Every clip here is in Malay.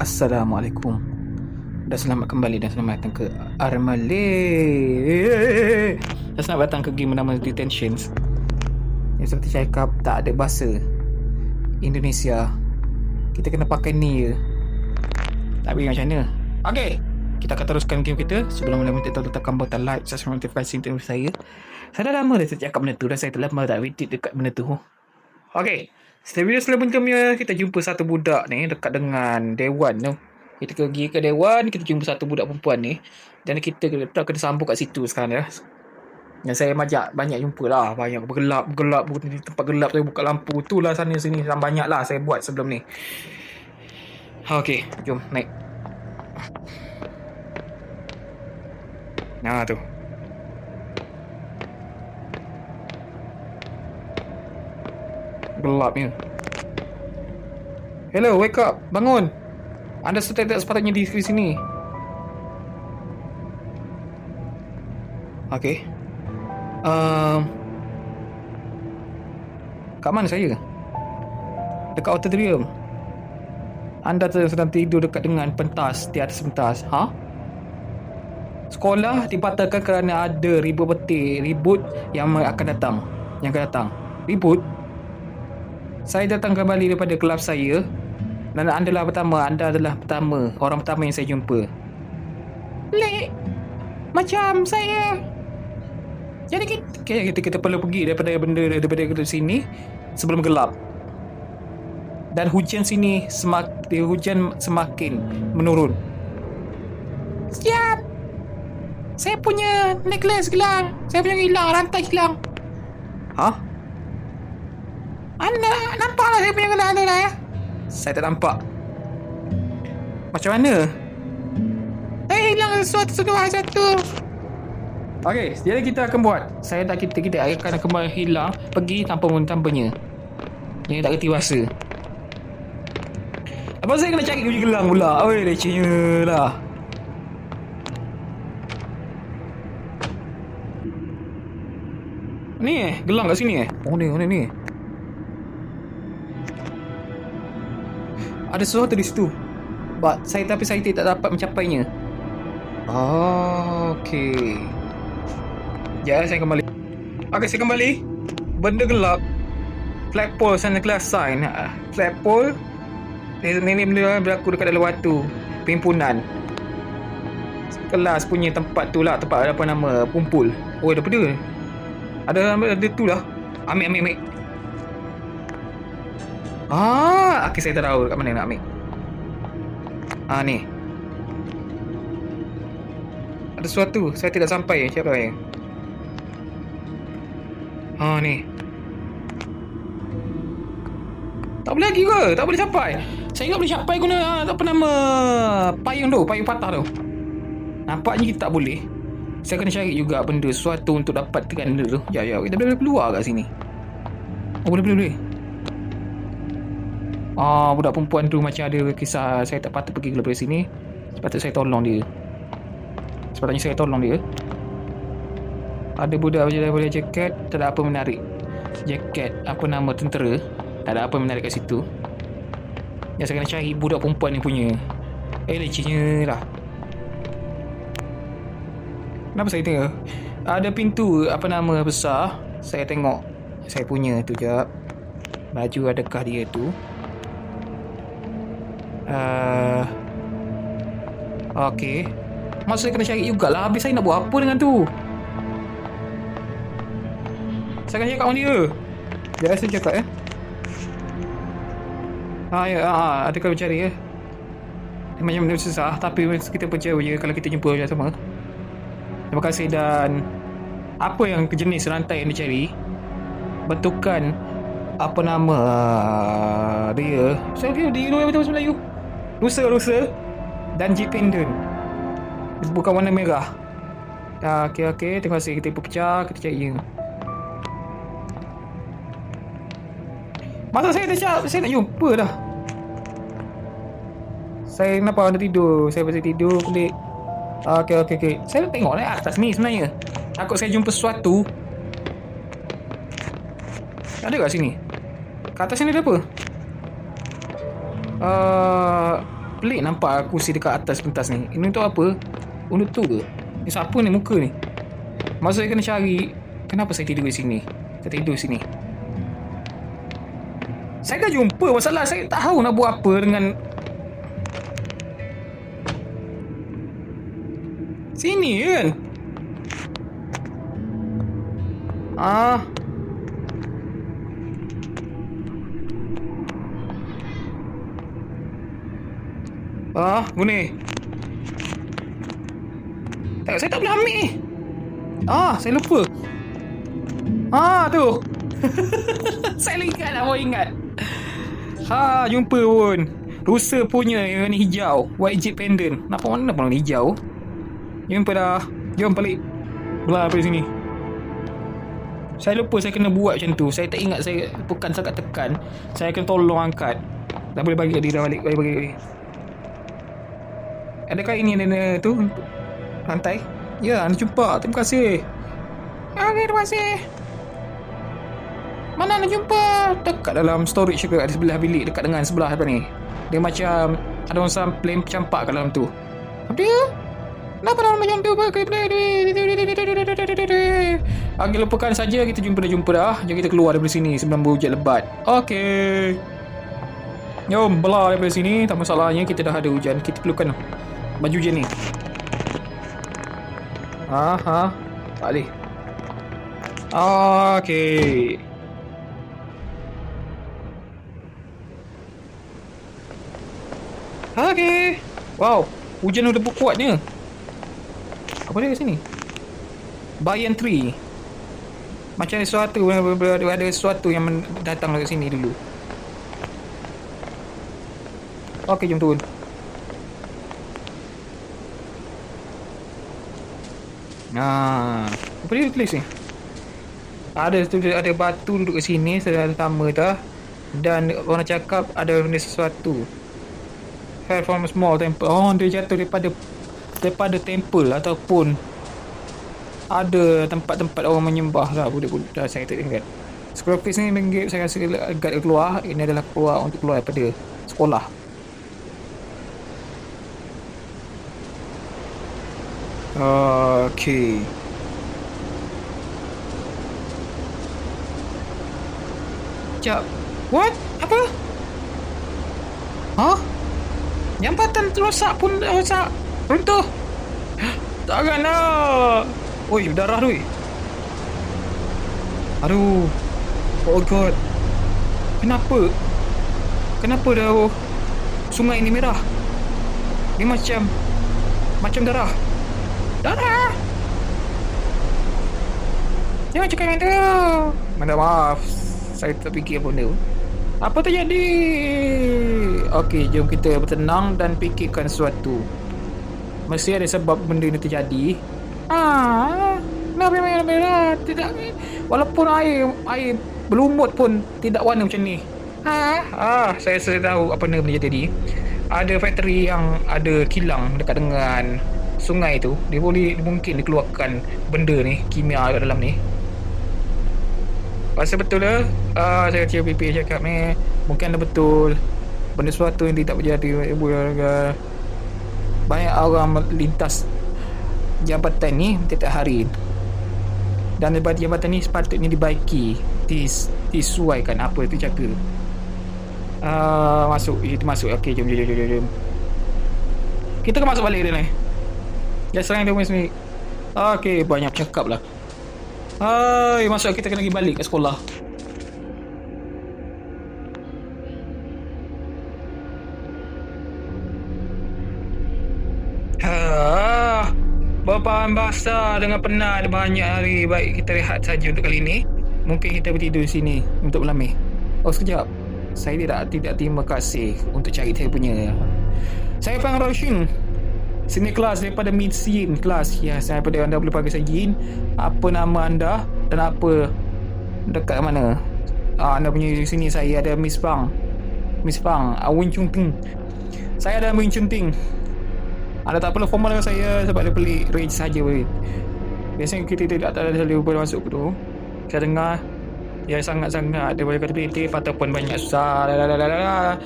Assalamualaikum. Dan selamat kembali dan selamat datang ke Armale Dan selamat datang ke game bernama Detentions. Yang seperti saya cakap tak ada bahasa Indonesia. Kita kena pakai ni je. Tak boleh macam mana. Okay kita akan teruskan game kita. Sebelum mula minta tahu tekan butang like Subscribe notifikasi untuk saya. Saya dah lama dah saya cakap benda tu Dan saya telah tak edit dekat benda tu. Okay Setiap video selanjutnya kita jumpa satu budak ni dekat dengan Dewan tu. Kita pergi ke Dewan, kita jumpa satu budak perempuan ni. Dan kita kena, kena sambung kat situ sekarang ya. Yang saya majak banyak jumpa lah. Banyak bergelap. Di tempat gelap tu buka lampu. Tu lah sana sini. Banyak lah saya buat sebelum ni. Okay, jom naik. Nah tu. Gelapnya. Hello, wake up. Bangun. Anda sudah tidak sepatutnya di sini. Okay. Um, kat mana saya? Dekat auditorium. Anda sedang tidur dekat dengan pentas di atas pentas. Ha? Sekolah dibatalkan kerana ada ribut petir, ribut yang akan datang. Yang akan datang. Ribut? Saya datang kembali daripada kelab saya dan anda adalah pertama, anda adalah pertama, orang pertama yang saya jumpa. Lek, macam saya. Jadi kita, kita, kita, kita perlu pergi daripada benda daripada sini sebelum gelap. Dan hujan sini semakin hujan semakin menurun. Siap. Saya punya necklace hilang. Saya punya hilang, rantai hilang. Hah? Anda nampaklah saya punya kena anda lah ya. Saya tak nampak. Macam mana? Eh, hilang sesuatu satu satu. Okey, jadi kita akan buat. Saya tak kita kita akan kembali hilang pergi tanpa tanpanya. Ini tak kerti rasa. Apa saya kena cari kunci gelang pula? Oi, lecehnya lah. Ni eh, gelang kat sini eh. Oh ni, oh ni ni. Ada sesuatu di situ. But saya tapi saya tidak dapat mencapainya. Oh, okey. Ya, saya kembali. Okey, saya kembali. Benda gelap. Flagpole Santa Claus sign. Uh, flagpole. Ini, benda berlaku dekat dalam waktu. Pimpunan. Kelas punya tempat tu lah. Tempat apa nama. Kumpul. Oh, ada benda. Ada ada tu lah. Ambil, ambil, ambil. Ah, okay, saya tahu kat mana nak ambil. Ah, ni. Ada sesuatu. Saya tidak sampai. Siapa yang? Ah, ni. Tak boleh lagi ke? Tak boleh capai. Saya ingat boleh capai guna ah, apa nama payung tu, payung patah tu. Nampaknya kita tak boleh. Saya kena cari juga benda sesuatu untuk dapatkan benda tu. Ya, ya, kita boleh keluar kat sini. Oh, boleh, boleh, boleh. Ah, budak perempuan tu macam ada kisah saya tak patut pergi daripada sini. Sepatutnya saya tolong dia. Sepatutnya saya tolong dia. Ada budak macam daripada jaket, tak ada apa menarik. Jaket apa nama tentera, tak ada apa menarik kat situ. Yang saya kena cari budak perempuan yang punya. Eh, lecehnya lah. Kenapa saya tengok? Ada pintu apa nama besar. Saya tengok. Saya punya tu jap. Baju adakah dia tu? Uh, okay. Masa saya kena cari jugalah. Habis saya nak buat apa dengan tu? Saya akan cakap dengan dia. Dia rasa cakap eh. Ah, ya, ah, ada kalau cari eh. Dia macam benda susah. Tapi kita percaya je kalau kita jumpa macam sama. Terima kasih dan apa yang jenis rantai yang dicari bentukan apa nama uh, dia saya so, dia dia betul Melayu rusa rusa dan jeep pendant bukan warna merah dah okey okey terima kasih kita pecah kita cari je masa saya dah saya nak jumpa dah saya kenapa anda tidur saya pasal tidur pelik Okey, okey, okey. Saya nak tengok lah atas ni sebenarnya. Takut saya jumpa sesuatu. Ada kat sini? Kat atas sini ada apa? Uh, Pelik nampak aku si dekat atas pentas ni. Ini untuk apa? Untuk tu ke? Ni siapa ni muka ni? Masa saya kena cari Kenapa saya tidur di sini? Saya tidur di sini Saya dah jumpa Masalah saya tak tahu nak buat apa dengan Sini kan? Ah. Ah, guni. Tak, saya tak boleh ambil ni. Ah, saya lupa. Ah, tu. saya ingat lah, ingat. Ha, jumpa pun. Rusa punya yang ni hijau. White Jeep Pendant. Nampak mana pun hijau? Jumpa dah. Jom balik. Belah dari sini. Saya lupa saya kena buat macam tu. Saya tak ingat saya bukan sangat tekan. Saya kena tolong angkat. Tak boleh bagi dia balik. Bagi, bagi, bagi. Adakah ini ada tu? Rantai? Ya, anda jumpa. Terima kasih. Okey, terima kasih. Mana anda jumpa? Dekat dalam storage juga di sebelah bilik dekat dengan sebelah apa ni. Dia macam ada orang sampling campak kat dalam tu. Apa? Kenapa orang macam tu? Okey, lupakan saja. Kita jumpa dah jumpa dah. Jom kita keluar daripada sini sebelum berhujan lebat. Okey. Jom, belah daripada sini. Tak masalahnya kita dah ada hujan. Kita perlukan baju hujan ni. Ha, ha. Tak boleh. Okey. Okey. Wow, hujan udah kuatnya. Apa dia kat sini? Bayan tree. Macam ada sesuatu ada sesuatu yang datang dari sini dulu. Okey, jom turun. Apa dia tulis ni? Ada tulis ada batu duduk kat sini sedang pertama dah dan orang cakap ada benda sesuatu. Fell from a small temple. Oh, dia jatuh daripada daripada temple ataupun ada tempat-tempat orang menyembah lah budak-budak dah saya tak. Scroll face ni menggip saya rasa agak keluar. Ini adalah keluar untuk keluar daripada sekolah. Okay. Sekejap. What? Apa? Huh? Jambatan terosak pun rosak. Runtuh. Takkanlah. Oi, darah tu. Aduh. Oh god. Kenapa? Kenapa dah sungai ini merah? Dia macam macam darah. Darah. Jangan cakap yang tu. Minta maaf. Saya tak fikir pun dia. Apa terjadi? Okey, jom kita bertenang dan fikirkan sesuatu. Mesti ada sebab benda ini terjadi. Ah, kenapa merah merah? Tidak. Walaupun air air berlumut pun tidak warna macam ni. Ah, saya sudah tahu apa yang terjadi. Ada factory yang ada kilang dekat dengan sungai tu dia boleh mungkin dikeluarkan benda ni kimia kat dalam ni. Rasa betul lah uh, Saya kata PP cakap ni Mungkin ada betul. Benda sesuatu yang tidak berjadi Banyak orang lintas Jabatan ni Tiap hari. Dan daripada jabatan ni Sepatutnya dibaiki dis, Disuaikan apa itu cakap. Uh, Masuk Itu masuk. Okay jom jom jom jom. Kita akan masuk balik dia ni dia serang dia sendiri Okay banyak cakap lah. Hai Masuk kita kena pergi balik ke sekolah? Ha, Berpahan basah dengan penat banyak hari. Baik kita rehat saja untuk kali ini. Mungkin kita bertidur di sini Untuk melamih Oh sekejap. Saya tidak tidak terima kasih Untuk cari saya punya. Saya Fang Roshin Sini kelas daripada mid scene. Kelas Ya saya daripada anda boleh panggil saya Jin Apa nama anda Dan apa Dekat mana? Ah, Anda punya sini saya ada Miss Pang Miss Pang ah, Win Chung Ting. Saya ada Win Chung Ting. Anda tak perlu formal dengan saya Sebab dia pelik range saja boleh. Biasanya kita tidak ada selalu boleh masuk tu. Saya dengar Ya sangat-sangat. Dia boleh kata kreatif Ataupun banyak. Susah Lalalala.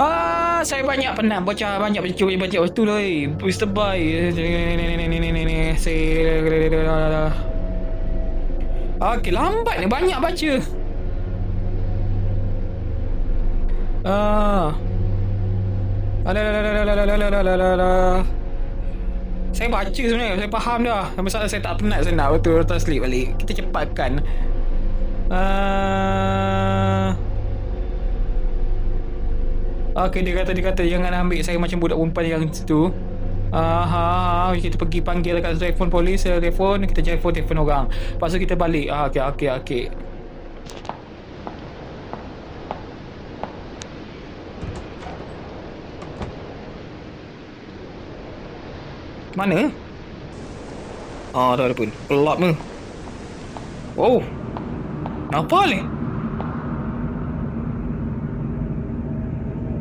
Ah, saya banyak pernah bocah banyak cuba baca waktu tu oi. Mister Boy. Okey, lambat ni banyak baca. Ah. Ala la la la la la la la la. Saya baca sebenarnya, saya faham dah. Masalah saya tak penat saya nak betul-betul sleep balik. Kita cepatkan. Ah. Uh... Okey, dia kata dia kata jangan ambil saya macam budak perempuan yang situ. Aha, kita pergi panggil dekat telefon polis, eh, telefon, kita telefon telefon orang. Lepas tu kita balik. Ah, okey okey okey. Mana? Ah, dah ada pun. Pelap ni. Wow. Apa ni?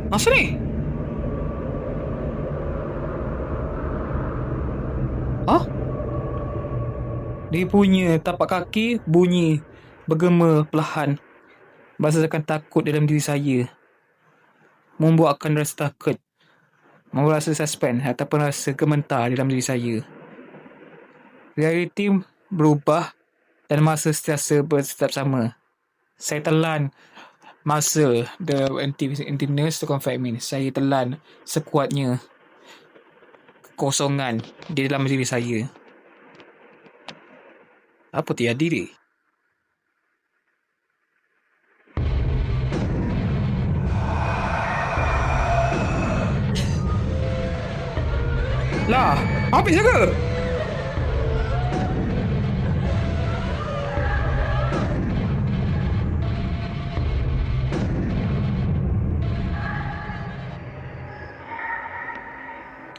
Masa ni? Hah? Dia punya tapak kaki bunyi bergema perlahan. Berasakan takut dalam diri saya. Membuatkan rasa takut. Membuat rasa suspend ataupun rasa gementar dalam diri saya. Realiti berubah dan masa sentiasa bertetap sama. Saya telan masa the anti nurse to confirm me. Saya telan sekuatnya kekosongan di dalam diri saya. Apa tiada diri? Lah, habis ke?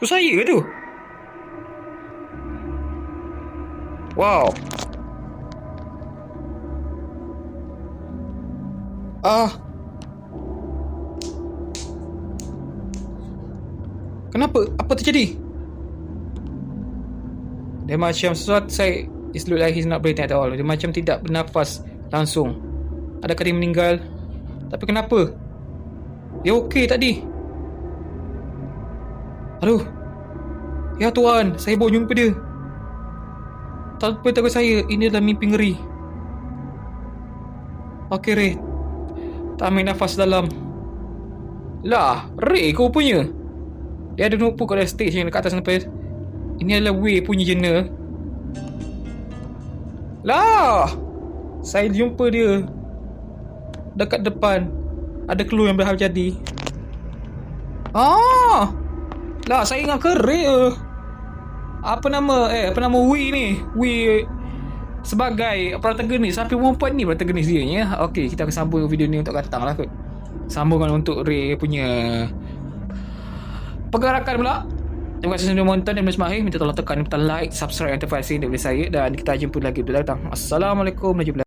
Tu saya ke tu? Wow. Ah. Kenapa? Apa terjadi? Dia macam sesuatu saya It look like he's not breathing at all Dia macam tidak bernafas langsung Adakah dia meninggal? Tapi kenapa? Dia okey tadi Aduh. Ya Tuhan Saya baru jumpa dia. Tanpa tahu saya Ini adalah mimpi ngeri. Okey Ray. Tak ambil nafas dalam. Lah Ray kau punya? Dia ada notebook kat stage yang dekat atas sampai. Ini adalah Way punya journal Lah Saya jumpa dia Dekat depan. Ada clue yang berhal jadi. Ah lah, saya ingat kerik ke? Apa nama, eh, apa nama Wee ni? Wee sebagai protagonis. Sampai perempuan ni protagonis dia ni ya. Okey, kita akan sambung video ni untuk datang lah kot. Sambungan untuk Ray punya pergerakan pula. Terima kasih sudah menonton dan bersama Minta tolong tekan butang like, subscribe, dan notifikasi dari saya. Dan kita jumpa lagi untuk datang. Assalamualaikum warahmatullahi